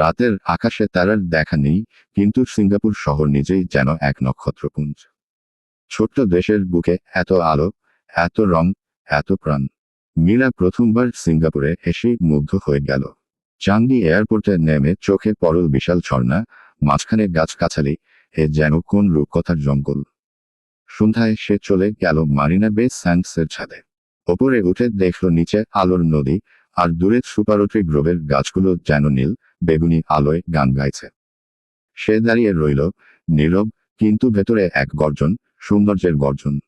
রাতের আকাশে তারার দেখা নেই, কিন্তু সিঙ্গাপুর শহর নিজেই যেন এক নক্ষত্রপুঞ্জ। ছোট্ট দেশের বুকে এত আলো, এত রং, এত প্রাণ। মীরা প্রথমবার সিঙ্গাপুরে এসেই মুগ্ধ হয়ে গেল। চাঙ্গি এয়ারপোর্টে নেমে চোখে পড়ল বিশাল ঝর্ণা, মাঝখানে গাছগাছালি এ যেন কোন রূপকথার জঙ্গল। সন্ধ্যায় সে চলে গেল মারিনা বে স্যান্ডসের ছাদে। ওপরে উঠে দেখল নিচে আলোর নদী, আর দূরে সুপারোট্রি গ্রোভের গাছগুলো যেন নীল বেগুনি আলোয় গান গাইছে। সে দাঁড়িয়ে রইল, নীরব, কিন্তু ভেতরে এক গর্জন, সৌন্দর্যের গর্জন।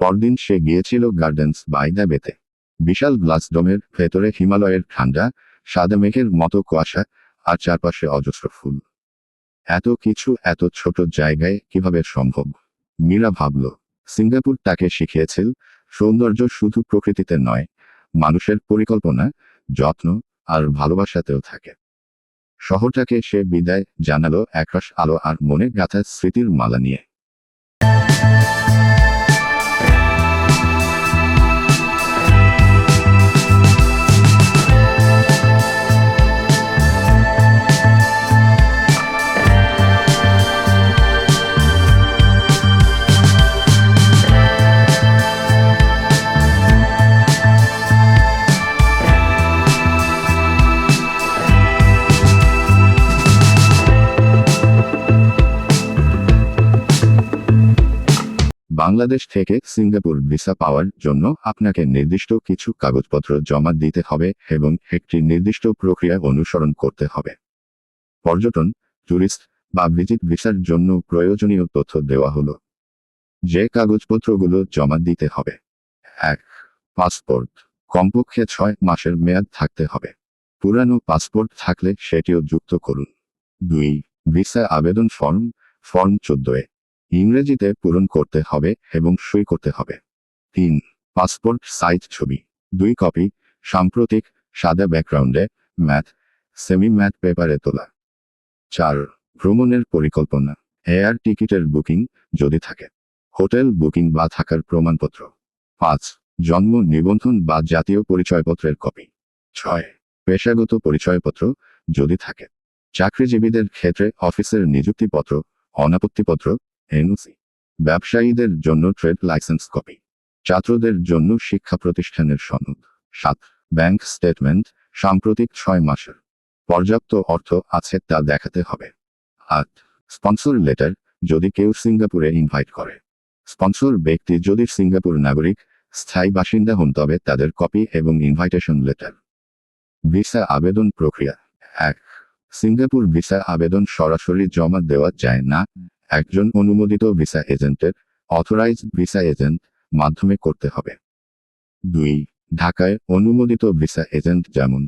পরদিন সে গিয়েছিল গার্ডেন্স বাই দ্য বেতে। বিশাল গ্লাস ডোমের ভেতরে হিমালয়ের ঠান্ডা, সাদা মেঘের মতো কুয়াশা, আর চারপাশে অজস্র ফুল। এত কিছু এত ছোট জায়গায় কীভাবে সম্ভব? মীরা ভাবল, সিঙ্গাপুর তাকে শিখিয়েছিল, সৌন্দর্য শুধু প্রকৃতিতে নয়, মানুষের পরিকল্পনা, যত্ন, আর ভালোবাসাতেও থাকে। শহরটাকে সে বিদায় জানালো একরাশ আলো আর মনে গাথা স্মৃতির মালা নিয়ে। বাংলাদেশ থেকে সিঙ্গাপুর ভিসা পাওয়ার জন্য আপনাকে নির্দিষ্ট কিছু কাগজপত্র জমা দিতে হবে এবং একটি নির্দিষ্ট প্রক্রিয়া অনুসরণ করতে হবে। পর্যটন ট্যুরিস্ট বা ভিজিট ভিসার জন্য প্রয়োজনীয় তথ্য দেওয়া হলো। যে কাগজপত্রগুলো জমা দিতে হবে। এক, পাসপোর্ট। কমপক্ষে ছয় মাসের মেয়াদ থাকতে হবে। পুরানো পাসপোর্ট থাকলে সেটিও যুক্ত করুন। দুই, ভিসা আবেদন ফর্ম ফর্ম চোদ্দয়ে ইংরেজিতে পূরণ করতে হবে এবং সই করতে হবে। তিন, পাসপোর্ট সাইজ ছবি। দুই কপি, সাম্প্রতিক, সাদা ব্যাকগ্রাউন্ডে, ম্যাথ সেমি ম্যাথ পেপারে তোলা। চার, ভ্রমণের পরিকল্পনা। এয়ার টিকিটের বুকিং যদি থাকে। হোটেল বুকিং বা থাকার প্রমাণপত্র। পাঁচ, জন্ম, নিবন্ধন বা জাতীয় পরিচয়পত্রের কপি। ছয়, পেশাগত পরিচয়পত্র যদি থাকে। চাকরিজীবীদের ক্ষেত্রে অফিসের নিযুক্তিপত্র, অনাপত্তিপত্র এনওসি ব্যবসায়ীদের জন্য ট্রেড লাইসেন্স কপি। ছাত্রদের জন্য শিক্ষা প্রতিষ্ঠানের সনদ। সাত, ব্যাংক স্টেটমেন্ট, সাম্প্রতিক ছয় মাসের। পর্যাপ্ত অর্থ আছে তা দেখাতে হবে। আট, স্পন্সর লেটার, যদি কেউ সিঙ্গাপুরে ইনভাইট করে। স্পন্সর ব্যক্তি যদি সিঙ্গাপুর নাগরিক, স্থায়ী বাসিন্দা হন তবে তাদের কপি এবং ইনভাইটেশন লেটার। ভিসা আবেদন প্রক্রিয়া। এক, সিঙ্গাপুর ভিসা আবেদন সরাসরি জমা দেওয়া যায় না। একজন অনুমোদিত ভিসা এজেন্টের অথরাইজড ভিসা এজেন্ট মাধ্যমে করতে হবে। দুই, ঢাকায় অনুমোদিত ভিসা এজেন্ট যেমন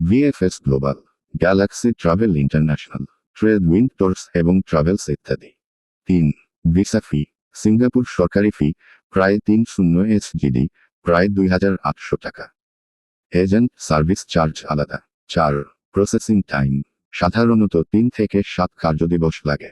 VFS global, galaxy travel international, trade wind tours এবং ট্রাভেলস ইত্যাদি। তিন, ভিসা ফি, সিঙ্গাপুর সরকারি ফি, প্রায় তিন শূন্য এসজিডি, প্রায় দুই হাজার আটশো টাকা। এজেন্ট সার্ভিস চার্জ আলাদা। চার, প্রসেসিং টাইম, সাধারণত তিন থেকে সাত কার্যদিবস লাগে।